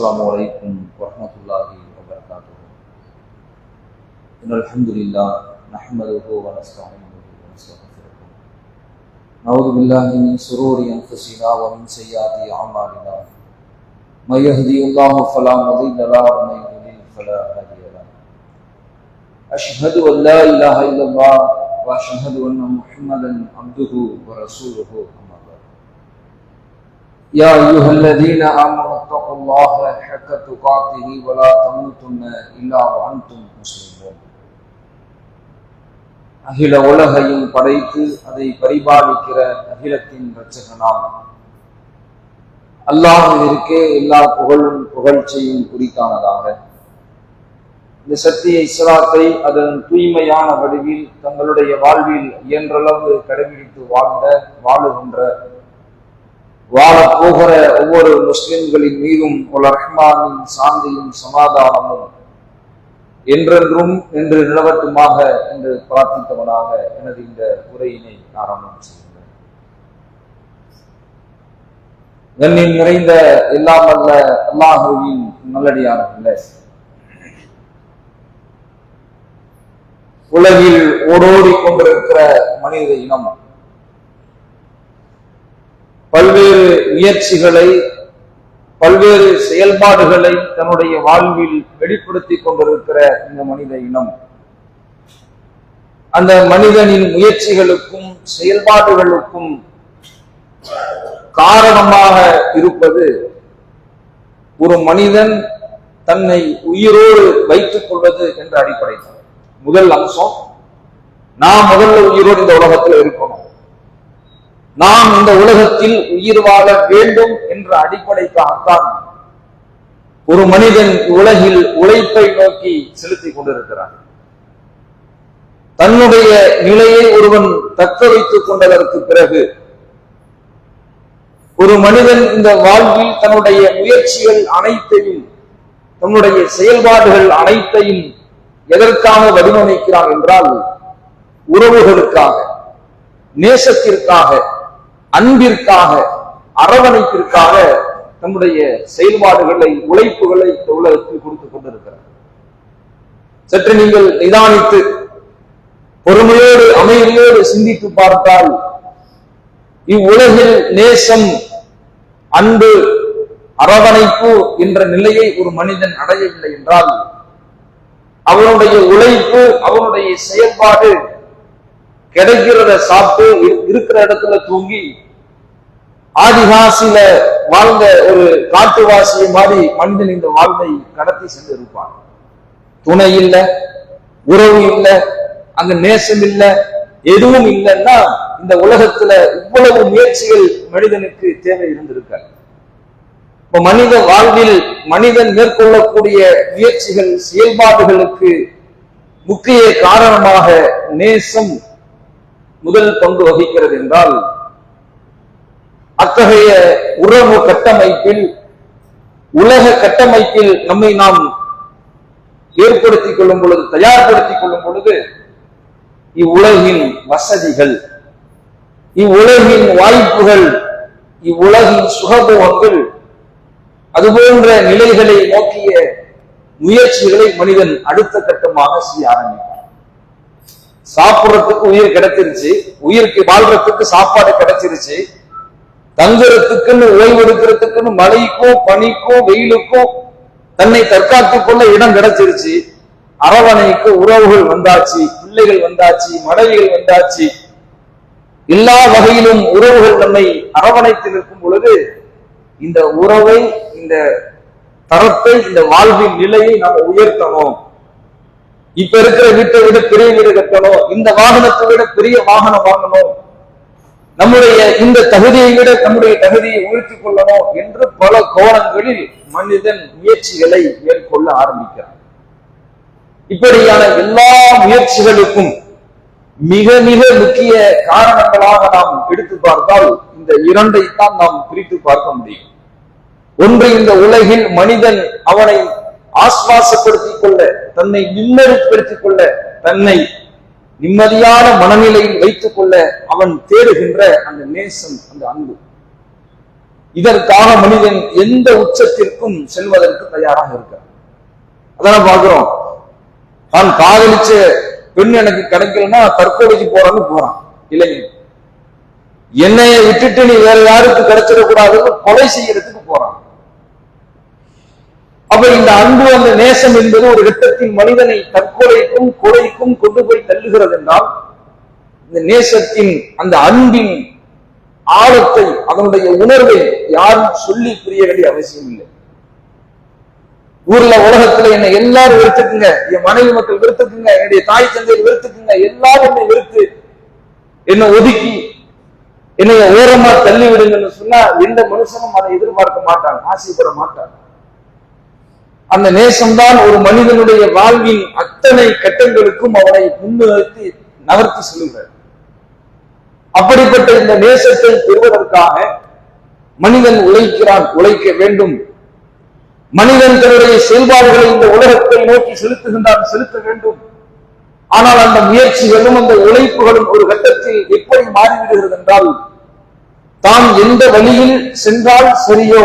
السلام عليكم ورحمة الله وبركاته. إن الحمد لله نحمده ونستعينه ونستغفره. نعوذ بالله من شرور أنفسنا ومن سيئات أعمالنا. من يهدي الله فلا مضل له ومن يضلل فلا هادي له. أشهد أن لا إله إلا الله وأشهد أن محمدا عبده ورسوله. أما يا أيها الذين آمنوا اتقوا الله حق تقاته ولا تموتن إلا وأنتم مسلمون அகில உலகையும் படைத்து அதை பரிபாலிக்கிற அகிலத்தின் இரட்சகனாம் அல்லாஹிற்கே எல்லா புகழும் புகழ்ச்சியும் குறித்தானதாக இந்த சத்திய இஸ்லாத்தை அதன் தூய்மையான வடிவில் தங்களுடைய வாழ்வில் இயன்றளவு கடைபிடித்து வாழ்ந்த வாழுகின்ற வாழ போகிற ஒவ்வொரு முஸ்லிம்களின் மீதும் ஒரு ரஹ்மானின் சாந்தியும் சமாதானமும் என்றென்றும் என்று நிலவட்டுமாக என்று பிரார்த்தித்தவனாக எனது இந்த உரையினை ஆரம்பம் செய்கிறேன். கண்ணின் நிறைந்த எல்லாம் அல்ல அல்லாஹுவின் நல்லடியார்களே உலகில் ஓடோடி கொண்டிருக்கிற மனித இனம் பல்வேறு முயற்சிகளை பல்வேறு செயல்பாடுகளை தன்னுடைய வாழ்வில் வெளிப்படுத்தி கொண்டிருக்கிற இந்த மனித இனம். அந்த மனிதனின் முயற்சிகளுக்கும் செயல்பாடுகளுக்கும் காரணமாக இருப்பது ஒரு மனிதன் தன்னை உயிரோடு வைத்துக் கொள்வது என்ற அடிப்படை முதல் அம்சம் நான் முதல்ல உயிரோடு இந்த உலகத்தில் இருக்கணும். நாம் இந்த உலகத்தில் உயிர் வாழ வேண்டும் என்ற அடிப்படைக்காகத்தான் ஒரு மனிதன் உலகில் உழைப்பை நோக்கி செலுத்திக் கொண்டிருக்கிறான். தன்னுடைய நிலையை ஒருவன் தக்க வைத்துக் கொண்டதற்கு பிறகு ஒரு மனிதன் இந்த வாழ்வில் தன்னுடைய முயற்சிகள் அனைத்தையும் தன்னுடைய செயல்பாடுகள் அனைத்தையும் எதற்காக வடிவமைக்கிறான் என்றால் உறவுகளுக்காக நேசத்திற்காக அன்பிற்காக அரவணைப்பிற்காக நம்முடைய செயல்பாடுகளை உழைப்புகளை இந்த உலகத்தில் கொடுத்துக் கொண்டிருக்கிறார். சற்று நீங்கள் நிதானித்து பொறுமையோடு அமைதியோடு சிந்தித்து பார்த்தால் இவ்வுலகில் நேசம் அன்பு அரவணைப்பு என்ற நிலையை ஒரு மனிதன் அடையவில்லை என்றால் அவனுடைய உழைப்பு அவனுடைய செயல்பாடு கிடைக்கிறத சாப்பிட்டு இருக்கிற இடத்துல தூங்கி ஆதிவாசியில வாழ்ந்த ஒரு காட்டுவாசியை மாதிரி மனிதன் இந்த வாழ்வை கடத்தி சென்று இருப்பான் துணை இல்லை உறவு இல்லை அங்க நேசம் இல்லை எதுவும் இல்லைன்னா இந்த உலகத்துல இவ்வளவு முயற்சிகள் மனிதனுக்கு தேவை இருந்திருக்க இப்ப மனித வாழ்வில் மனிதன் மேற்கொள்ளக்கூடிய முயற்சிகள் செயல்பாடுகளுக்கு முக்கிய காரணமாக நேசம் முதல் பங்கு வகிக்கிறது என்றால் அத்தகைய உறவு கட்டமைப்பில் உலக கட்டமைப்பில் நம்மை நாம் ஏற்படுத்திக் கொள்ளும் பொழுது தயார்படுத்திக் கொள்ளும் பொழுது இவ்வுலகின் வசதிகள் இவ்வுலகின் வாய்ப்புகள் இவ்வுலகின் சுகபோகங்கள் அதுபோன்ற நிலைகளை நோக்கிய முயற்சிகளை மனிதன் அடுத்த கட்டமாக செய்ய ஆரம்பிப்பார் சாப்பிடுறதுக்கு உயிர் கிடைச்சிருச்சு உயிருக்கு வாழ்றதுக்கு சாப்பாடு கிடைச்சிருச்சு. தங்குறதுக்குன்னு ஓய்வு எடுக்கிறதுக்குன்னு மழைக்கும் பனிக்கும் வெயிலுக்கும் தன்னை தற்காத்துக் கொள்ள இடம் கிடைச்சிருச்சு. அரவணைக்கு உறவுகள் வந்தாச்சு பிள்ளைகள் வந்தாச்சு மனைவிகள் வந்தாச்சு. எல்லா வகையிலும் உறவுகள் நம்மை அரவணைத்து நிற்கும் பொழுது இந்த உறவை இந்த தரத்தை இந்த வாழ்வின் நிலையை நாம் உயர்த்தணும். இப்ப இருக்கிற வீட்டை விட பெரிய வீடு கட்டணும். இந்த வாகனத்தை விட பெரிய வாகனம் வாங்கணும். நம்முடைய இந்த தகுதியை விட நம்முடைய தகுதியை உயர்த்திக் கொள்ளணும் என்று பல கோணங்களில் மனிதன் முயற்சிகளை மேற்கொள்ள ஆரம்பிக்கிறான். இப்படியான எல்லா முயற்சிகளுக்கும் மிக மிக முக்கிய காரணங்களாக நாம் எடுத்து பார்த்தால் இந்த இரண்டை தான் நாம் பிரித்து பார்க்க முடியும். ஒன்று இந்த உலகில் மனிதன் அவனை ஆஸ்வாசப்படுத்திக் கொள்ள தன்னை நிம்மதிப்படுத்திக் கொள்ள தன்னை நிம்மதியான மனநிலையில் வைத்துக் கொள்ள அவன் தேடுகின்ற அந்த நேசம் அந்த அன்பு. இதற்காக மனிதன் எந்த உச்சத்திற்கும் செல்வதற்கு தயாராக இருக்கிறான் அதான் பாக்குறோம் தான் காதலிச்ச பெண் எனக்கு கிடைக்கலன்னா தற்கொலைக்கு போறான்னு போறான். இளைஞன் என்னைய விட்டுட்டு நீ வேற யாருக்கு கிடைச்சிடக்கூடாதுன்னு கொலை செய்யறதுக்கு போறான். அப்ப இந்த அன்பு அந்த நேசம் என்பது ஒரு கட்டத்தில் மனிதனை தற்கொலைக்கும் கொலைக்கும் கொண்டு போய் தள்ளுகிறது என்றால் இந்த நேசத்தின் அந்த அன்பின் ஆழத்தை அதனுடைய உணர்வை யாரும் சொல்லி புரிய வேண்டிய அவசியம் இல்லை. ஊர்ல உலகத்துல என்ன எல்லாரும் வெறுத்துக்குங்க. என் மனைவி மக்கள் வெறுத்துக்குங்க. என்னுடைய தாய் தந்தையை வெறுத்துக்குங்க. எல்லாரும் என்னை வெறுத்து என்னை ஒதுக்கி என்னை ஓரமா தள்ளி விடுங்கன்னு சொன்னா எந்த மனுஷனும் அதை எதிர்பார்க்க மாட்டான் ஆசைப்பட மாட்டான். அந்த நேசம்தான் ஒரு மனிதனுடைய வாழ்வின் அத்தனை கட்டங்களுக்கும் அவனை முன்னிறுத்தி நகர்த்தி செல்கிறார் அப்படிப்பட்ட இந்த நேசத்தை பெறுவதற்காக மனிதன் உழைக்கிறான் உழைக்க வேண்டும். மனிதன் தன்னுடைய செயல்பாடுகளை இந்த உலகத்தை நோக்கி செலுத்துகின்றான் செலுத்த வேண்டும். ஆனால் அந்த முயற்சிகளும் அந்த உழைப்புகளும் ஒரு கட்டத்தில் எப்படி மாறிவிடுகிறது என்றால் தான் எந்த வழியில் சென்றால் சரியோ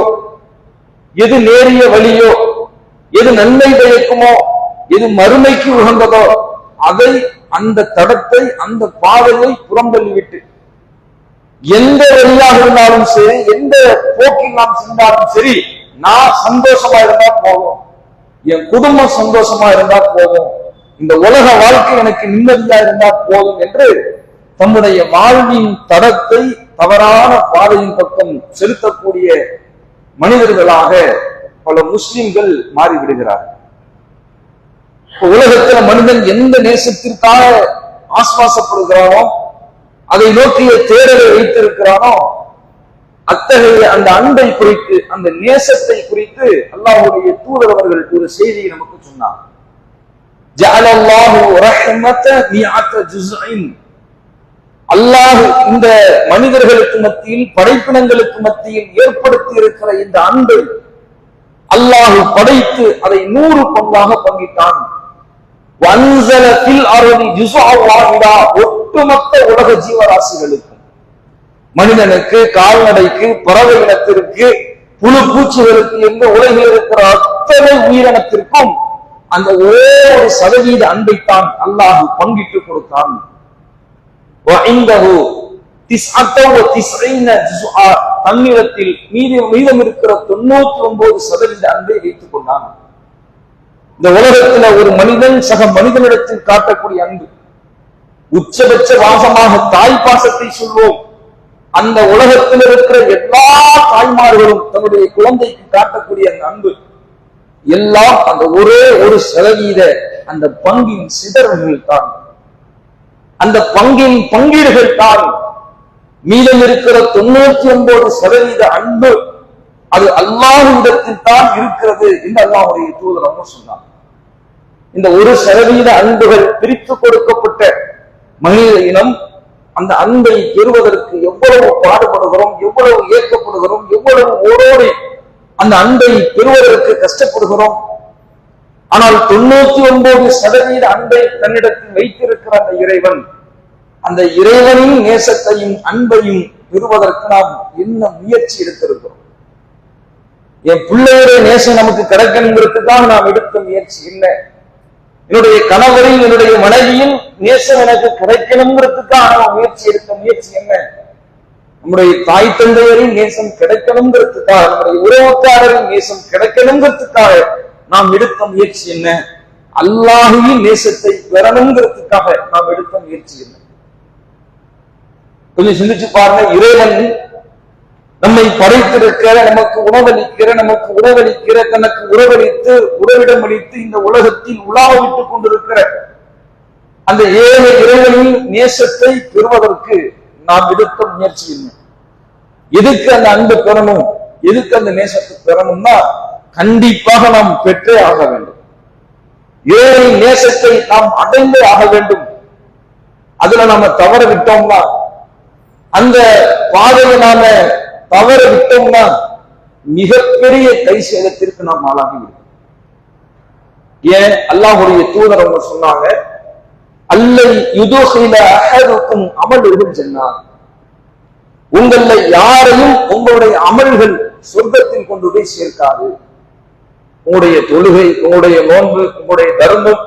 எது நேரிய வழியோ எது நன்மை பயக்குமோ எது மறுமைக்கு உகந்ததோ அதை அந்த தடத்தை அந்த பாதையை புறந்தள்ளிவிட்டு எந்த வழியாக இருந்தாலும் சரி எந்த போக்கில் நாம் சென்றாலும் சரி நான் சந்தோஷமா இருந்தா போதும். என் குடும்பம் சந்தோஷமா இருந்தா போதும். இந்த உலக வாழ்க்கை எனக்கு நிம்மதியா இருந்தா போதும் என்று தம்முடைய வாழ்வின் தடத்தை தவறான பாதையின் பக்கம் செலுத்தக்கூடிய மனிதர்களாக பல முஸ்லிம்கள் மாறிவிடுகிறார்கள் உலகத்துல மனிதன் எந்த நேசத்திற்காக ஆஸ்வாசப்படுகிறானோ அதை நோக்கிய தேடலை வைத்திருக்கிறானோ அத்தகைய அந்த அன்பை குறித்து அந்த நேசத்தை குறித்து அல்லாஹுடைய தூதர் அவர்கள் ஒரு செய்தியை நமக்கு சொன்னார். அல்லாஹு அல்லாஹ் இந்த மனிதர்களுக்கு மத்தியில் படைப்பினங்களுக்கு மத்தியில் ஏற்படுத்தி இருக்கிற இந்த அன்பை அல்லாஹு படைத்து அதை நூறு பங்காக பங்கிட்டான். ஒட்டுமொத்த உலக ஜீவராசிகளுக்கும் மனிதனுக்கு கால்நடைக்கு பறவை இனத்திற்கு புழு பூச்சிகளுக்கு என்று உலகில் இருக்கிற அத்தனை உயிரினத்திற்கும் அந்த ஒவ்வொரு ஒரு சதவீத அன்பைத்தான் அல்லாஹு பங்கிட்டு கொடுத்தான். தன்னிடத்தில் மீதி மீதம் இருக்கிற தொண்ணூத்தி ஒன்பது சதவீத அன்பை வைத்துக் கொண்டான். இந்த உலகத்துல ஒரு மனிதன் சக மனிதனிடத்தில் காட்டக்கூடிய அன்பு. உச்சபட்ச வாசமாக தாய் பாசத்தை சொல்வோம். அந்த உலகத்தில் இருக்கிற எல்லா தாய்மார்களும் தன்னுடைய குழந்தைக்கு காட்டக்கூடிய அந்த அன்பு. எல்லாம் அந்த ஒரே ஒரு சதவீத அந்த பங்கின் சிதறல்கள் தான் அந்த பங்கின் பங்கீடுகள் தான் மீதம் இருக்கிற தொண்ணூத்தி ஒன்பது சதவீத அன்பு அது அல்லாஹ்விடத்தில் தான் இருக்கிறது என்று அல்லாஹுடைய தூதர் சொன்னார். இந்த ஒரு சதவீத அன்புகள் பிரித்து கொடுக்கப்பட்ட மனித இனம் அந்த அன்பை பெறுவதற்கு எவ்வளவு பாடுபடுகிறோம் எவ்வளவு இயக்கப்படுகிறோம் எவ்வளவு ஓரோடு அந்த அன்பை பெறுவதற்கு கஷ்டப்படுகிறோம். ஆனால் தொண்ணூத்தி ஒன்பது சதவீத அன்பை தன்னிடத்தில் வைத்திருக்கிற அந்த இறைவன். அந்த இறைவனின் நேசத்தையும் அன்பையும் பெறுவதற்கு நாம் என்ன முயற்சி எடுத்திருக்கிறோம்? என் பிள்ளையுடைய நேசம் நமக்கு கிடைக்கணுங்கிறதுக்காக நாம் எடுத்த முயற்சி இல்லை என்னுடைய கணவரின் என்னுடைய மனைவியின் நேசம் எனக்கு கிடைக்கணுங்கிறதுக்காக நாம் முயற்சி எடுத்த முயற்சி என்ன? நம்முடைய தாய் தந்தையரின் நேசம் கிடைக்கணுங்கிறதுக்காக நம்முடைய உறவுக்காரரின் நேசம் கிடைக்கணுங்கிறதுக்காக நாம் எடுத்த முயற்சி என்ன? அல்லாஹுவின் நேசத்தை பெறணுங்கிறதுக்காக நாம் எடுத்த முயற்சி என்ன? கொஞ்சம் சிந்திச்சு பாருங்க. இறைவன் நம்மை படைத்திருக்கிற நமக்கு உணவளிக்கிற நமக்கு உறவளிக்கிற தனக்கு உறவளித்து உறவிடம் அளித்து இந்த உலகத்தில் உலாவ விட்டுக் கொண்டிருக்கிற அந்த ஏழை இறைவனின் நேசத்தை பெறுவதற்கு நாம் எடுத்த முயற்சி என்ன? எதுக்கு அந்த அன்பு பெறணும்? எதுக்கு அந்த நேசத்தை பெறணும்னா கண்டிப்பாக நாம் பெற்றே ஆக வேண்டும். ஏழை நேசத்தை நாம் அடைந்தே ஆக வேண்டும். அதுல நாம தவற விட்டோம்னா அந்த பாதையை நாம தவற விட்டோம்னா மிகப்பெரிய கை சேதத்திற்கு நாம் ஆளாகி விடுவோம். ஏன்? அல்லாஹுடைய தூதர் அவங்க சொன்னாங்க அல்லை யுதுகில அமல் அமலுகும் சொன்னார் உங்கள யாரையும் உங்களுடைய அமல்கள் சொர்க்கத்தில் கொண்டு போய் சேர்க்காது. உங்களுடைய தொழுகை உங்களுடைய நோன்பு உங்களுடைய தர்மம்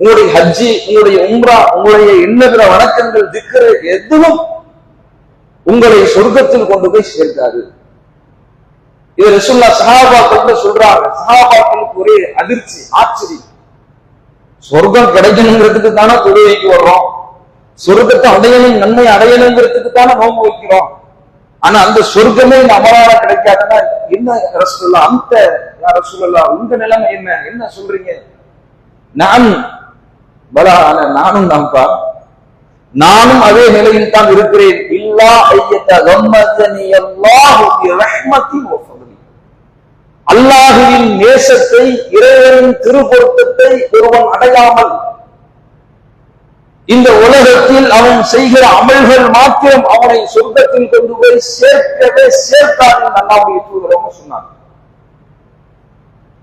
உங்களுடைய ஹஜ்ஜி உங்களுடைய உம்ரா உங்களுடைய எண்ணகிற வணக்கங்கள் திக்கிற எதுவும் உங்களை சொர்க்கத்தில் கொண்டு போய் சேர்க்காரு இது ரசுல்லா சஹாபாக்கள் சொல்றாங்க. சஹாபாக்களுக்கு ஒரே அதிர்ச்சி ஆச்சரியம். சொர்க்கம் கிடைக்கணுங்கிறதுக்கு தானே தொழுகைக்கு வர்றோம். சொர்க்கத்தை அடையணும் நன்மை அடையணுங்கிறதுக்கு தானே நோம்பு வைக்கிறோம். ஆனா அந்த சொர்க்கமே இந்த அமரால கிடைக்காதுன்னா என்ன ரசூல்லா அந்த ரசூல்லா உங்க நிலைமை என்ன? என்ன சொல்றீங்க? நான் பலா ஆனா நானும் தான்ப்பா நானும் அதே நிலையில் தான் இருக்கிறேன். இல்லா ஐயத்த கம்மத்தனி அல்லாஹுவின் நேசத்தை இறைவனின் திருப்பொருத்தத்தை ஒருவன் அடையாமல் இந்த உலகத்தில் அவன் செய்கிற அமல்கள் மாத்திரம் அவனை சொர்க்கத்தில் கொண்டு போய் சேர்க்கவே சேர்க்காது அல்லாவுடைய தூதரவங்க சொன்னாங்க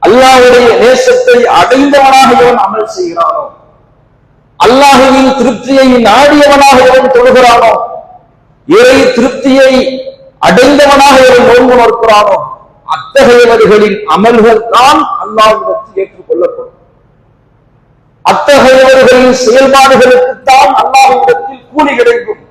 அல்லாவுடைய நேசத்தை அடைந்தவனாக இவன் அமல் செய்கிறானோ? அல்லாஹுவின் திருப்தியை நாடியவனாக இவன் தொழுகிறானோ? இறை திருப்தியை அடைந்தவனாக ஒரு நோன்பு நோக்கிறானோ அத்தகையவர்களின் அமல்கள் தான் அல்லாஹ்விடத்தில் ஏற்றுக்கொள்ளப்படும் அத்தகையவர்களின் செயல்பாடுகளுக்குத்தான் அல்லாஹ்விடத்தில் கூலி கிடைக்கும்.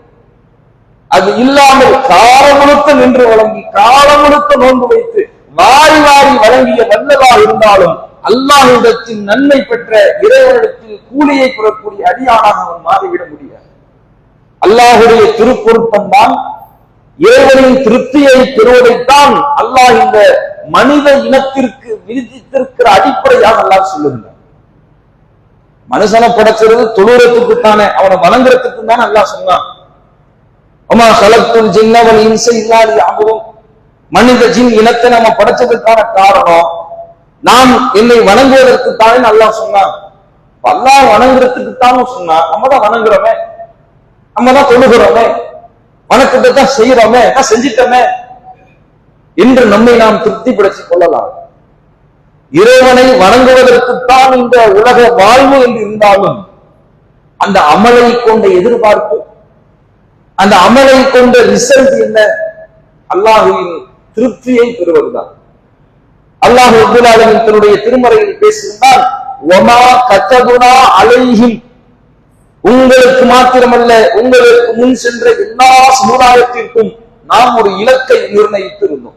அது இல்லாமல் காலம் முழுக்க நின்று வழங்கி காலம் முழுக்க நோன்பு வைத்து வாரி வாரி வழங்கிய வல்லதா இருந்தாலும் அல்லாஹ்விடத்தில் நன்மை பெற்ற இறைவனிடத்தில் கூலியை பெறக்கூடிய அடியானாக அவன் மாறிவிட முடியாது. அல்லாஹுடைய திருப்பொருத்தம் தான் இறைவனின் திருப்தியை பெறுவதைத்தான் அல்லாஹ் இந்த மனித இனத்திற்கு விதித்திருக்கிற அடிப்படையாக அல்லாஹ் சொல்லுகிறார் மனுஷனை படைச்சிருந்து தொழுறத்துக்கு தானே அவனை வணங்குறதுக்கு தானே அல்லாஹ் சொன்னான். அம்மா சலத்தும் ஜின்னவன் இன்சை இல்லாத யாவும் மனித ஜின் இனத்தை நம்ம படைச்சதுக்கான காரணம் நாம் என்னை வணங்குவதற்கு தானே அல்லாஹ் சொன்னான். அல்லாஹ் வணங்குறதுக்கு தானும் சொன்னா நம்ம தான் வணங்குறவன் நம்ம தான் தொழுகிறோமே வணக்கத்தை தான் செய்யறோமே நான் செஞ்சிட்டோமே. என்று நம்மை நாம் திருப்திப்படுத்திக் கொள்ளலாம். இறைவனை வணங்குவதற்குத்தான் இந்த உலக வாழ்வு என்று இருந்தாலும் அந்த அமலை கொண்ட எதிர்பார்ப்பு அந்த அமலை கொண்ட ரிசல்ட் என்ன? அல்லாஹுவின் திருப்தியை பெறுவதுதான். அல்லாஹ் அப்துல்லாலின் தன்னுடைய திருமறையில் பேசியிருந்தால் ஒமா கத்தகுனா அலைஹிம் உங்களுக்கு மாத்திரமல்ல உங்களுக்கு முன் சென்ற எல்லா சமுதாயத்திற்கும் நாம் ஒரு இலக்கை நிர்ணயித்திருந்தோம்.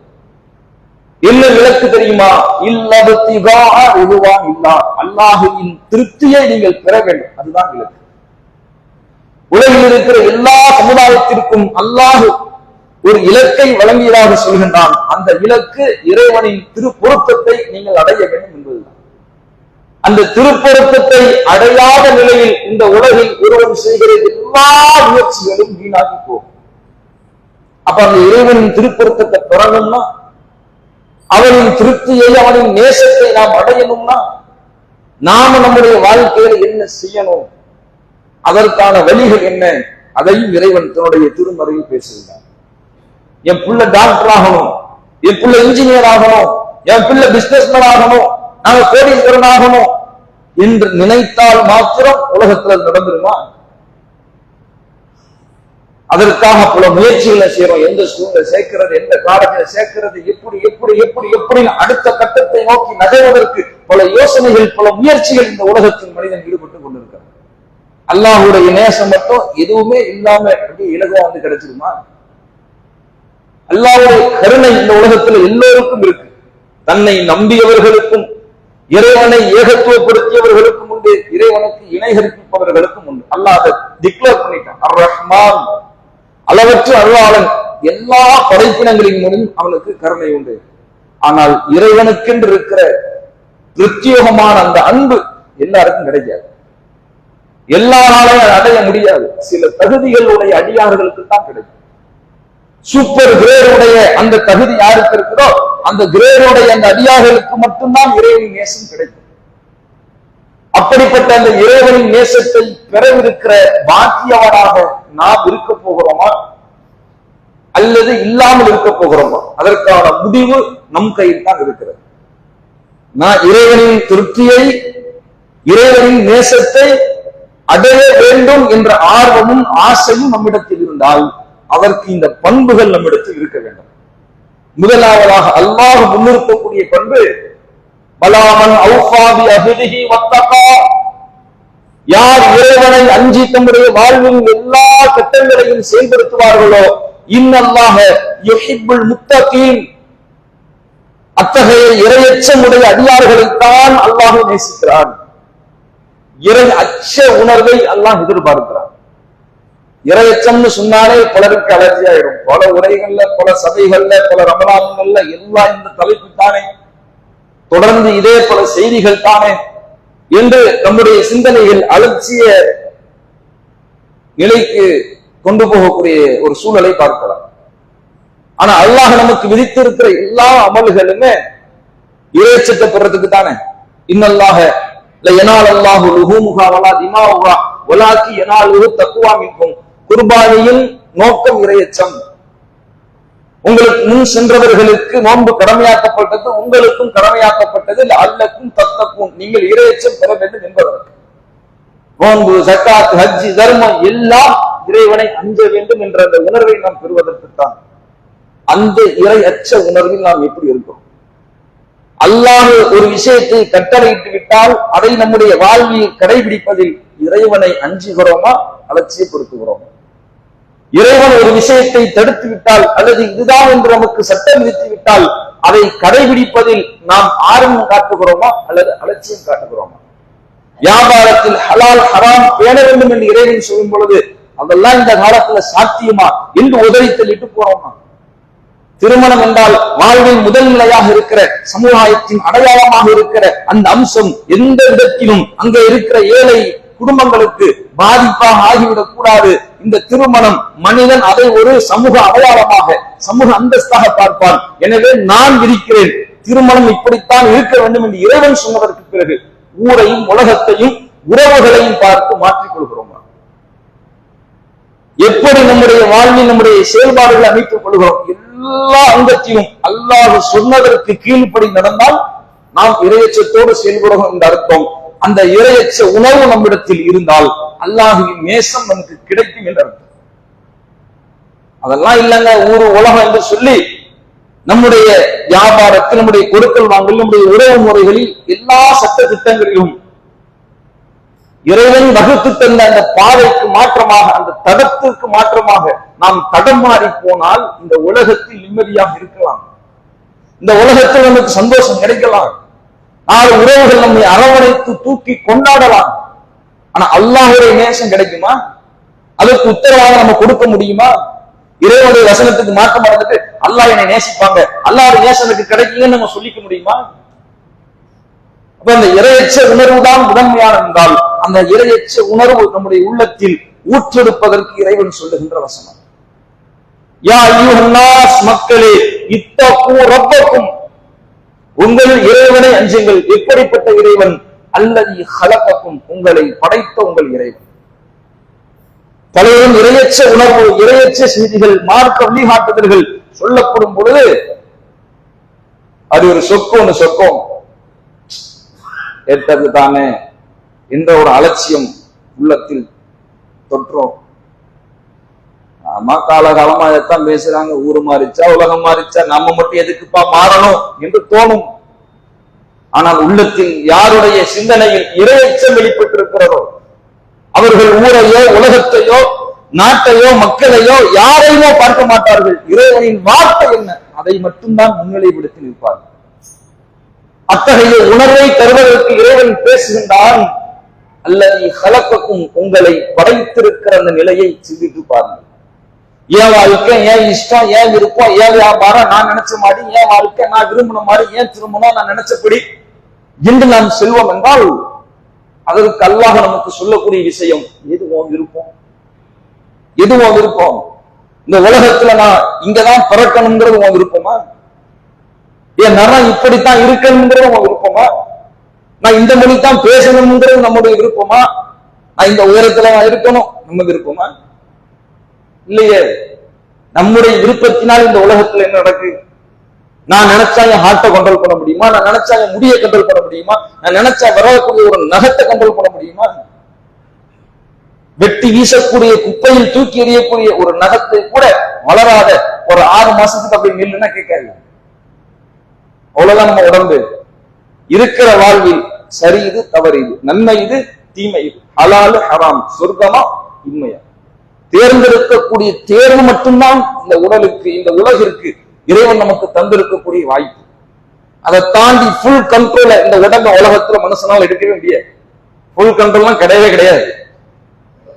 என்ன இலக்கு தெரியுமா? இல்லபத்திகா இதுவான் இல்லா. அல்லாஹுவின் திருப்தியை நீங்கள் பெற வேண்டும். அதுதான் இலக்கு. உலகில் இருக்கிற எல்லா சமுதாயத்திற்கும் அல்லாஹு ஒரு இலக்கை வழங்கியதாக சொல்கின்றான். அந்த இலக்கு இறைவனின் திருப்பொருத்தத்தை நீங்கள் அடைய வேண்டும் என்பதுதான். அந்த திருப்பொருத்தத்தை அடையாத நிலையில் இந்த உலகில் ஒருவன் செய்கிற எல்லா முயற்சிகளும் வீணாகி போகும். அப்ப அந்த இறைவனின் திருப்பொருத்தத்தை பெறணும்னா அவனின் திருப்தியை அவனின் நேசத்தை நாம் அடையணும்னா நாம நம்முடைய வாழ்க்கையில என்ன செய்யணும்? அதற்கான வழிகள் என்ன? அதையும் இறைவன் தன்னுடைய திருமறையில் பேசுகிறார் என் பிள்ளை டாக்டர் ஆகணும் என் பிள்ளை இன்ஜினியர் ஆகணும் என் பிள்ளை பிசினஸ்மேன் ஆகணும் நாங்க கோடீஸ்வரன் ஆகணும் என்று நினைத்தால் மாத்திரம் உலகத்துல நடந்துருமா? அதற்காக பல முயற்சிகளை செய்யறோம். எந்த ஸ்கூல்ல சேர்க்கிறது எந்த காலேஜில் சேர்க்கிறது எப்படி எப்படி எப்படி எப்படி அடுத்த கட்டத்தை நோக்கி நகர்வதற்கு பல யோசனைகள் பல முயற்சிகள் இந்த உலகத்தில் மனிதன் ஈடுபட்டு கொண்டிருக்கிறார் அல்லாஹுடைய நேசம் மட்டும் எதுவுமே இல்லாம அப்படி இலகுவா வந்து கிடைச்சிருமா? அல்லாஹுடைய கருணை இந்த உலகத்துல எல்லோருக்கும் இருக்கு. தன்னை நம்பியவர்களுக்கும் இறைவனை ஏகத்துவப்படுத்தியவர்களுக்கும் உண்டு. இறைவனுக்கு இணை கற்பிப்பவர்களுக்கும் உண்டு அல்லாத டிக்ளேர் பண்ணிட்டான். அர் ரஹ்மான் அளவற்ற அருளாளன். எல்லா படைப்பினங்களின் மூலம் அவனுக்கு கருணை உண்டு. ஆனால் இறைவனுக்கென்று இருக்கிற பிரத்யோகமான அந்த அன்பு எல்லாருக்கும் கிடைக்காது. எல்லா நாளையும் அடைய முடியாது. சில தகுதிகளுடைய அடியார்களுக்கு தான் கிடைக்கும் சூப்பர் கிரேடுடைய அந்த தகுதி யாருக்கு இருக்கிறதோ அந்த கிரேடுடைய அந்த அடியார்களுக்கு மட்டும்தான் இறைவனின் நேசம் கிடைக்கும். அப்படிப்பட்ட அந்த இறைவனின் நேசத்தை பெறவிருக்கிற பாக்கியவனாக நாம் இருக்க போகிறோமா? அல்லது இல்லாமல் இருக்க போகிறோமா? அதற்கான முடிவு நம் கையில் தான் இருக்கிறது. நான் இறைவனின் திருப்தியை இறைவனின் நேசத்தை அடைய வேண்டும் என்ற ஆர்வமும் ஆசையும் நம்மிடத்தில் இருந்தால் அதற்கு இந்த பண்புகள் நம்மிடத்தில் இருக்க வேண்டும். முதலாவதாக அல்லாஹ் முன்னிறுத்தக்கூடிய பண்பு பலாமன் அவுஃபாபி அஹிதிஹி வத்தகா. யார் இறைவனை அஞ்சி தம்முடைய வாழ்வின் எல்லா கட்டங்களையும் செயல்படுத்துவார்களோ இன்னல்லாக யுஹிப்புல் முத்தகீன். அத்தகைய இரையச்சமுடைய அடியார்களைத்தான் அல்லாஹ் நேசிக்கிறான். இறை அச்ச உணர்வை அல்லாஹ் எதிர்பார்க்கிறான். இரையச்சம்னு சொன்னாலே பலருக்கு அலர்ஜி ஆயிடும். பல உரைகள்ல பல சபைகள்ல பல ரமலான்கள்ல எல்லாம் இந்த தலைப்பு தானே தொடர்ந்து இதே பல செய்திகள் தானே. என்று நம்முடைய சிந்தனைகள் அலட்சிய நிலைக்கு கொண்டு போகக்கூடிய ஒரு சூழலை பார்க்கலாம். ஆனா அல்லாஹ் நமக்கு விதித்திருக்கிற எல்லா அமல்களுமே இறைச்சத்தை பெறதுக்கு தானே. இன்னல்லாக எனால் அல்லாஹு லுஹூமுகா வலா திமாவுகா வலாக்கி எனால் தக்குவா மிக்கும் குர்பானியில் நோக்கம் இரையச்சம். உங்களுக்கு முன் சென்றவர்களுக்கு நோன்பு கடமையாக்கப்பட்டது உங்களுக்கும் கடமையாக்கப்பட்டது அல்லக்கும் தத்தக்கும். நீங்கள் இரையச்சம் பெற வேண்டும் என்பதற்கு நோன்பு சக்காத் ஹஜ்ஜி தர்மம் எல்லாம் இறைவனை அஞ்ச வேண்டும் என்ற அந்த உணர்வை நாம் பெறுவதற்கு தான் அந்த இறை அச்ச உணர்வில் நாம் எப்படி இருக்கிறோம்? அல்லாஹ் ஒரு விஷயத்தை கட்டளையிட்டு விட்டால் அதை நம்முடைய வாழ்வில் கடைபிடிப்பதில் இறைவனை அஞ்சுகிறோமா அலட்சியப்படுத்துகிறோமா? இறைவன் ஒரு விஷயத்தை தடுத்து விட்டால் அல்லது இதுதான் என்று நமக்கு சட்டம் விதித்து விட்டால் அதை கடைபிடிப்பதில் நாம் ஆர்வம் காட்டுகிறோமா அல்லது அலட்சியம் காட்டுகிறோமா? வியாபாரத்தில் ஹலால் ஹராம் பேண வேண்டும் என்று இறைவன் சொல்லும் பொழுது அதெல்லாம் இந்த காலத்துல சாத்தியமா? என்று உதவி தள்ளிட்டு போறோமா? திருமணம் என்றால் வாழ்வின் முதல் நிலையாக இருக்கிற சமுதாயத்தின் அடையாளமாக இருக்கிற அந்த அம்சம் எந்த விதத்திலும் அங்க இருக்கிற ஏழை குடும்பங்களுக்கு பாதிப்பாக ஆகிவிடக் கூடாது. இந்த திருமணம் மனிதன் அதை ஒரு சமூக அடையாளமாக சமூக அந்தஸ்தாக பார்ப்பான். எனவே நான் இருக்கிறேன் திருமணம் இப்படித்தான் இருக்க வேண்டும் என்று இறைவன் சொன்னதற்கு பிறகு ஊரையும் உலகத்தையும் உறவுகளையும் பார்த்து மாற்றிக் கொள்கிறோம்? எப்படி நம்முடைய வாழ்வில் நம்முடைய செயல்பாடுகளை அமைத்துக் கொள்கிறோம்? எல்லா அங்கத்தையும் அல்லாது சொன்னதற்கு கீழ்ப்படி நடந்தால் நாம் இரையச்சத்தோடு செயல்படுகிறோம் என்று அர்த்தம். அந்த இரையச்ச உணர்வு நம்மிடத்தில் இருந்தால் அல்லாஹுவின் நேசம் நமக்கு கிடைக்கும் என்ற அதெல்லாம் இல்லைங்க ஊரு உலகம் என்று சொல்லி நம்முடைய வியாபாரத்தில் நம்முடைய கொடுக்கல் வாங்கல் நம்முடைய உறவு முறைகளில் எல்லா சட்ட திட்டங்களிலும் இறைவன் வகுத்து தந்த அந்த பாதைக்கு மாற்றமாக அந்த தடத்திற்கு மாற்றமாக நாம் தடம் மாறி போனால் இந்த உலகத்தில் நிம்மதியாக இருக்கலாம். இந்த உலகத்தில் நமக்கு சந்தோஷம் கிடைக்கலாம். ஆறு உறவுகள் நம்மை அரவணைத்து தூக்கி கொண்டாடலாம். ஆனா அல்லாஹுடைய நேசம் கிடைக்குமா? அதற்கு உத்தரவாக நம்ம கொடுக்க முடியுமா? இறைவனுடைய வசனத்துக்கு மாற்றம் அடைந்துட்டு அல்லாஹ் என்னை நேசிப்பாங்க. அல்லாஹ் நேசம் எனக்கு கிடைக்குங்கன்னு நம்ம சொல்லிக்க முடியுமா? அப்ப அந்த இரையச்ச உணர்வு தான் முதன்மையான என்றால் அந்த இரையச்ச உணர்வு நம்முடைய உள்ளத்தில் ஊற்றெடுப்பதற்கு இறைவன் சொல்லுகின்ற வசனம். யா ஐயோ மக்களே இத்தகு ரப்பக்கும். உங்கள் இறைவனை அஞ்சுங்கள். எப்படிப்பட்ட இறைவன் அல்லது ஹலப்பக்கும் உங்களை படைத்த உங்கள் இறைவன். பலரும் இரையச்ச உணர்வு இரையச்ச செய்திகள் மார்க்க வழிகாட்டுதல்கள் சொல்லப்படும் பொழுது அது ஒரு சொக்கம்னு சொக்கம். எட்டது ஏற்றது தானே. என்ற ஒரு அலட்சியம் உள்ளத்தில் தொற்றும். ஆமா காலகாலமா அதைத்தான் பேசுறாங்க. ஊர் மாறிச்சா உலகம் மாறிச்சா நம்ம மட்டும் எதுக்குப்பா மாறணும் என்று தோணும். ஆனால் உள்ளத்தில் யாருடைய சிந்தனையில் இரையச்சம் வெளிப்பட்டிருக்கிறதோ அவர்கள் ஊரையோ உலகத்தையோ நாட்டையோ மக்களையோ யாரையுமோ பார்க்க மாட்டார்கள். இறைவனின் வார்த்தை என்ன? அதை மட்டும்தான் முன்னிலைப்படுத்தி நிற்பார்கள். அத்தகைய உணர்வை தருவதற்கு இறைவன் பேசுகின்றான். அல்லது கலக்கக்கும் உங்களை படைத்திருக்கிற அந்த நிலையை சிந்தித்து பாருங்கள். ஏன் வாழ்க்கை ஏன் இஷ்டம்? ஏன் விருப்பம்? ஏன் வியாபாரம்? நான் நினைச்ச மாதிரி ஏன் வாழ்க்கை நான் விரும்பின மாதிரி ஏன் திரும்பணும்? நான் நினைச்சபடி என்று நாம் செல்வோம் என்றால் அதற்கு அல்லாஹ் நமக்கு சொல்லக்கூடிய விஷயம் எது விருப்பம்? எது விருப்பம்? இந்த உலகத்துல நான் இங்கதான் பிறக்கணுங்கிறது உன் விருப்பமா? என் நரம் இப்படித்தான் இருக்கணுங்கிறது உன் விருப்பமா? நான் இந்த மொழி தான் பேசணுங்கிறது நம்முடைய விருப்பமா? நான் இந்த உயரத்துல நான் இருக்கணும் நம்ம விருப்பமா? இல்லையே. நம்முடைய விருப்பத்தினால் இந்த உலகத்துல என்ன நடக்கு? நான் நினைச்சா என் ஹார்ட்டை கண்ட்ரோல் பண்ண முடியுமா? நான் நினைச்சா என் முடியை கண்ட்ரோல் பண்ண முடியுமா? நான் நினைச்சா வரக்கூடிய ஒரு நகத்தை கண்ட்ரோல் பண்ண முடியுமா? வெட்டி வீசக்கூடிய குப்பையில் தூக்கி எறியக்கூடிய ஒரு நகத்தை கூட வளராத ஒரு ஆறு மாசத்துக்கு அப்படி நில்லுன்னா கேட்காது. அவ்வளவுதான் நம்ம உடம்பு. இருக்கிற வாழ்வில் சரி இது தவறு இது. நன்மை இது தீமை இது. அலாலு ஹராம். சொர்க்கமா இன்மையா தேர்ந்தெடுக்கக்கூடிய தேர்வு மட்டும்தான் இந்த உடலுக்கு இந்த உலகிற்கு இறைவன் நமக்கு தந்திருக்கக்கூடிய வாய்ப்பு. அதை தாண்டி ஃபுல் கண்ட்ரோல இந்த உடம்ப உலகத்துல மனுஷனால் எடுக்கவே முடியாது. ஃபுல் கண்ட்ரோல்லாம் கிடையவே கிடையாது.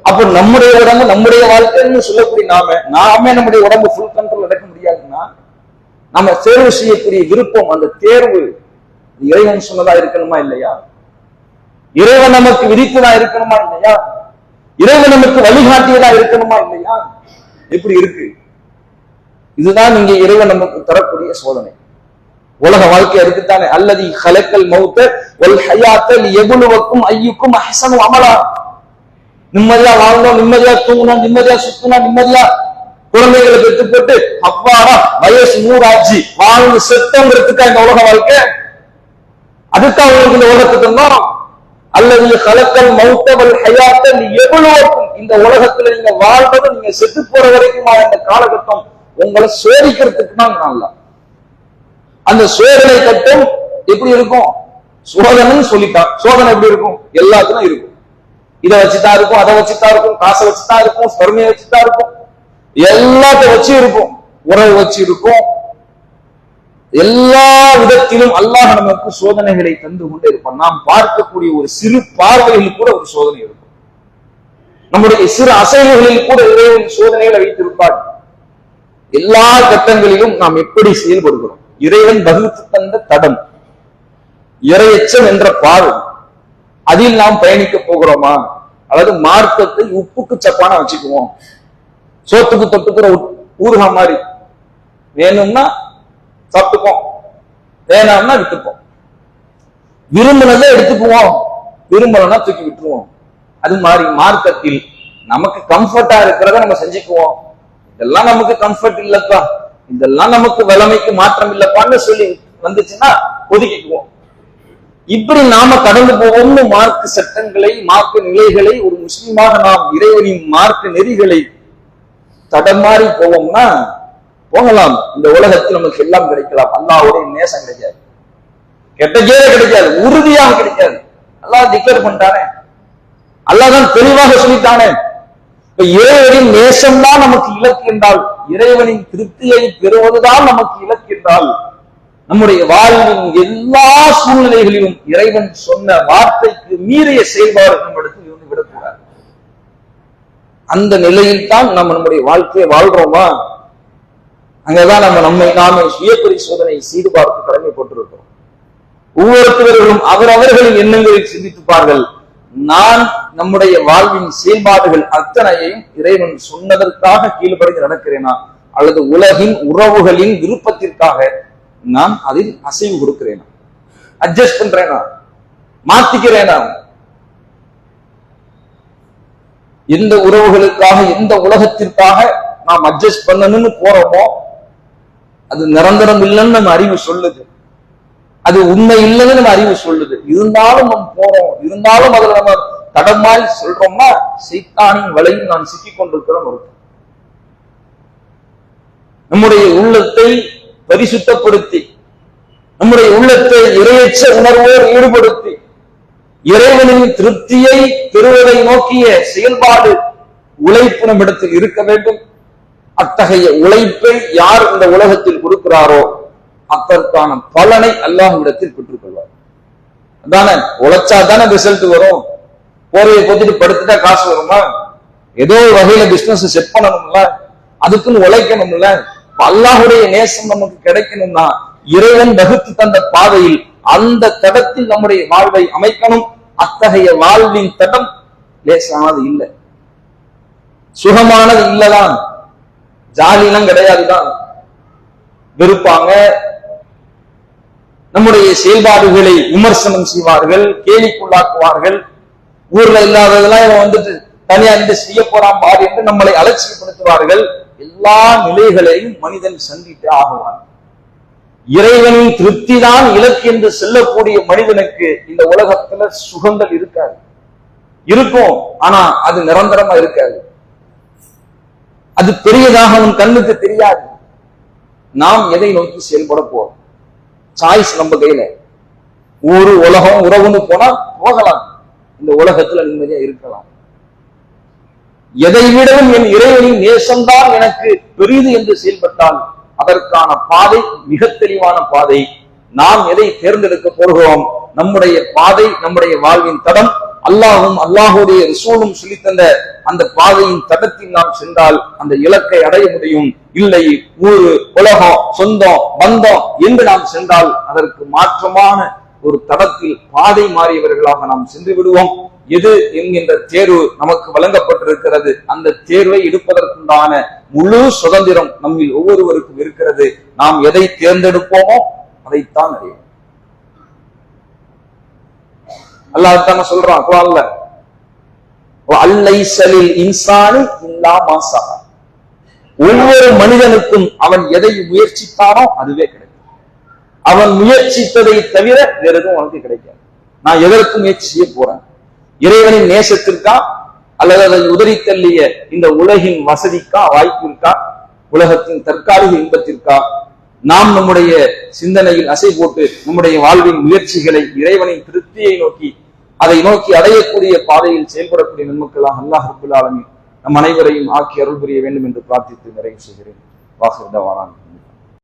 அப்ப நம்முடைய உடம்பு நம்முடைய வாழ்க்கைன்னு சொல்லக்கூடிய நாம நாமே நம்முடைய உடம்பு ஃபுல் கண்ட்ரோல் எடுக்க முடியாதுன்னா நம்ம தேர்வு செய்யக்கூடிய விருப்பம் அந்த தேர்வு இறைவன் சொன்னதா இருக்கணுமா இல்லையா? இறைவன் நமக்கு விதித்ததா இருக்கணுமா இல்லையா? இறைவன் நமக்கு வழிகாட்டியதா இருக்கணுமா இல்லையா? எப்படி இருக்கு? இதுதான் இங்கே இறைவன் நமக்கு தரக்கூடிய சோதனை. உலக வாழ்க்கை இருக்குத்தானே அல்லது ஹலக்கல் மௌத்த ஒல் ஹயாத்தல் எவ்வளவுக்கும் ஐயுக்கும் அஹசனும் அமலா. நிம்மதியா வாழ்ந்தோம் நிம்மதியா தூங்கணும் நிம்மதியா சுத்தணும் நிம்மதியா குழந்தைகளை பெற்று போட்டு அப்பாடா வயசு நூறாச்சு. வாழ்ந்து செத்தங்கிறதுக்கா இந்த உலக வாழ்க்கை? அதுக்காக உங்களுக்கு இந்த உலகத்துக்கு இருந்தோம் அல்லது கலக்கல் மௌத்தவல் ஹயாத்தல் எவ்வளவுக்கும் இந்த உலகத்துல நீங்க வாழ்றது நீங்க செத்து போற வரைக்குமா இந்த காலகட்டம் உங்களை சோதிக்கிறதுக்கு தான் நல்லா அந்த சோதனை கட்டம் எப்படி இருக்கும்? சோதனைன்னு சொல்லிட்டான். சோதனை எப்படி இருக்கும்? எல்லாத்துக்கும் இருக்கும். இதை வச்சுதான் இருக்கும் அதை வச்சுதான் இருக்கும் காசை வச்சுதான் இருக்கும் பொறுமையை வச்சுதான் இருக்கும். எல்லாத்த வச்சு இருக்கும். உறவு வச்சு இருக்கும். எல்லா விதத்திலும் அல்லாஹ் நமக்கு சோதனைகளை தந்து கொண்டே இருப்பான் நாம் பார்க்கக்கூடிய ஒரு சிறு பார்வையில் கூட ஒரு சோதனை இருக்கும். நம்முடைய சிறு அசைவுகளில் கூட இறைவன் சோதனைகளை வைத்திருப்பார். எல்லா கட்டங்களிலும் நாம் எப்படி செயல்படுகிறோம்? இறைவன் வகுத்து தந்த தடம் இறையச்சம் என்ற பார்வை அதில் நாம் பயணிக்க போகிறோமா? அதாவது மார்க்கத்தை உப்புக்கு சப்பான வச்சுக்குவோம். சோத்துக்கு தொட்டுக்கிற ஊருகா மாதிரி வேணும்னா சாப்பிட்டுப்போம். வேணாம்னா விட்டுப்போம். விரும்பினதை எடுத்துக்குவோம். விரும்பலன்னா தூக்கி விட்டுருவோம். அது மாதிரி மார்க்கத்தில் நமக்கு கம்ஃபர்ட்டா இருக்கிறத நம்ம செஞ்சுக்குவோம். இதெல்லாம் நமக்கு கம்ஃபர்ட் இல்லப்பா. இதெல்லாம் நமக்கு வளமைக்கு மாற்றம் இல்லப்பான்னு சொல்லி வந்துச்சுன்னா ஒதுக்கிக்குவோம். இப்படி நாம கடந்து போவோம்னு மார்க் சட்டங்களை மார்க்க நிலைகளை ஒரு முஸ்லீமாக நாம் இறைவனின் மார்க்க நெறிகளை தடமாறி போவோம்னா போகலாம். இந்த உலகத்தில் நமக்கு எல்லாம் கிடைக்கலாம். அல்லாவுடைய நேசம் கிடைக்காது. கெட்டதே கிடைக்காது. உறுதியாக கிடைக்காது. அல்லாஹ் டிக்ளேர் பண்ணிட்டானே. அல்லாதான் தெளிவாக சொல்லிட்டானே. இப்ப இறைவனின் நேசம் தான் நமக்கு இலக்கு என்றால் இறைவனின் திருப்தியை பெறுவதுதான் நமக்கு இலக்கு என்றால் நம்முடைய வாழ்வின் எல்லா சூழ்நிலைகளிலும் இறைவன் சொன்ன வார்த்தைக்கு மீறிய செயல்பாடு நம்மிடத்தில் இருந்து விடக்கூடாது. அந்த நிலையில் தான் நம்ம நம்முடைய வாழ்க்கையை வாழ்றோமா? அங்கதான் நம்ம நம்மை நாமே சுய பரிசோதனை செய்து பார்த்து கடமைப்பட்டிருக்கிறோம். ஒவ்வொருத்தவர்களும் அவரவர்களின் எண்ணங்களை சிந்தித்துப்பார்கள் நான் நம்முடைய வாழ்வின் செயல்பாடுகள் அத்தனையையும் இறைவன் சொன்னதற்காக கீழ்படிந்து நடக்கிறேனா? அல்லது உலகின் உறவுகளின் விருப்பத்திற்காக நான் அதில் அசைவு கொடுக்கிறேனா? அட்ஜஸ்ட் பண்றேனா? மாத்திக்கிறேனா? எந்த உறவுகளுக்காக எந்த உலகத்திற்காக நாம் அட்ஜஸ்ட் பண்ணணும்னு போறோமோ அது நிரந்தரம் இல்லைன்னு நம்ம அறிவு சொல்லுது. அது உண்மை இல்லைன்னு நம்ம அறிவு சொல்லுது. இருந்தாலும் நம்ம போறோம். இருந்தாலும் அதுல நம்ம தடமாய் சொல்றோம்னா சைத்தானின் வலையில் நான் சிக்கிக் கொண்டிருக்கிறோம் நம்முடைய உள்ளத்தை பரிசுத்தப்படுத்தி நம்முடைய உள்ளத்தை இரையற்ற உணர்வோடு ஈடுபடுத்தி இறைவனின் திருப்தியை பெறுவதை நோக்கிய செயல்பாடு உழைப்பு நம்மிடத்தில் இருக்க வேண்டும். அத்தகைய உழைப்பை யார் இந்த உலகத்தில் கொடுக்கிறாரோ அதற்கான பலனை அல்லாஹ்விடத்தில் பெற்றுக் கொள்வார் அதானே உழைச்சா தானே ரிசல்ட் வரும். போரையை பொத்திட்டு படுத்துட்டா காசு வருமா? ஏதோ ஒரு வகையில பிசினஸ் செட் பண்ணணும்ல? அதுக்குன்னு உழைக்கணும்ல? அல்லாஹுடைய நேசம் நமக்கு கிடைக்கணும்னா இறைவன் வகுத்து தந்த பாதையில் அந்த தடத்தில் நம்முடைய வாழ்வை அமைக்கணும். அத்தகைய வாழ்வின் தடம் லேசானது இல்லை. சுகமானது இல்லதான். ஜாலிலாம் கிடையாதுதான். வெறுப்பாங்க. நம்முடைய செயல்பாடுகளை விமர்சனம் செய்வார்கள் கேலிக்குள்ளாக்குவார்கள். ஊர்ல இல்லாததெல்லாம் இவன் வந்துட்டு தனியா இருந்து செய்ய போறான் பாரு என்று நம்மளை அலட்சியப்படுத்துவார்கள். எல்லா நிலைகளையும் மனிதன் சந்தித்து ஆகுவான். இறைவனின் திருப்தி தான் இலக்கு என்று செல்லக்கூடிய மனிதனுக்கு இந்த உலகத்துல சுகங்கள் இருக்காது. இருக்கும் ஆனா அது நிரந்தரமா இருக்காது. அது பெரியதாக அவன் கண்ணுக்கு தெரியாது. நாம் எதை நோக்கி செயல்பட போறோம்? சாய்ஸ் நம்ம கையில. ஊரு உலகம் உறவுன்னு போனா போகலாம். இந்த உலகத்துல நிம்மதியா இருக்கலாம். எதை விடவும் என் இறைவனின் நேசம்தான் எனக்கு பெரிது என்று செயல்பட்டால் அதற்கான பாதை மிக தெளிவான பாதை. நாம் எதை தேர்ந்தெடுக்க போகிறோம்? நம்முடைய பாதை நம்முடைய வாழ்வின் தடம் அல்லாஹும் அல்லாஹுடைய ரிசூலும் சொல்லித்தந்த அந்த பாதையின் தடத்தில் நாம் சென்றால் அந்த இலக்கை அடைய முடியும். இல்லை ஊரு உலகம் சொந்தம் பந்தம் என்று நாம் சென்றால் அதற்கு மாற்றமான ஒரு தடத்தில் பாதை மாறியவர்களாக நாம் சென்று விடுவோம். எது என்கின்ற தேர்வு நமக்கு வழங்கப்பட்டிருக்கிறது. அந்த தேர்வை எடுப்பதற்குண்டான முழு சுதந்திரம் நம்மில் ஒவ்வொருவருக்கும் இருக்கிறது. நாம் எதை தேர்ந்தெடுப்போமோ அதைத்தான் அறியும் அல்லாஹ் தானே சொல்றான் குரான்ல அல்லைசலில் இன்சானி இல்லா மாசா ஒவ்வொரு மனிதனுக்கும் அவன் எதை முயற்சித்தானோ அதுவே கிடைக்கும். அவன் முயற்சித்ததை தவிர வேற எதுவும் உனக்கு கிடைக்காது. நான் எதற்கு முயற்சி செய்ய போறேன்? இறைவனின் நேசத்திற்கா? அல்லது அதை உதறி தள்ளிய இந்த உலகின் வசதிக்கா? வாய்ப்பிற்கா? உலகத்தின் தற்காலிக இன்பத்திற்கா? நாம் நம்முடைய சிந்தனையில் அசை போட்டு நம்முடைய வாழ்வின் முயற்சிகளை இறைவனின் திருப்தியை நோக்கி அதை நோக்கி அடையக்கூடிய பாதையில் செயல்படக்கூடிய நன்மக்களாக அல்லாஹ் அபுல்லாலமி நம் அனைவரையும் ஆக்கி அருள் புரிய வேண்டும் என்று பிரார்த்தித்து நிறைவு செய்கிறேன். வாசல் தவானான்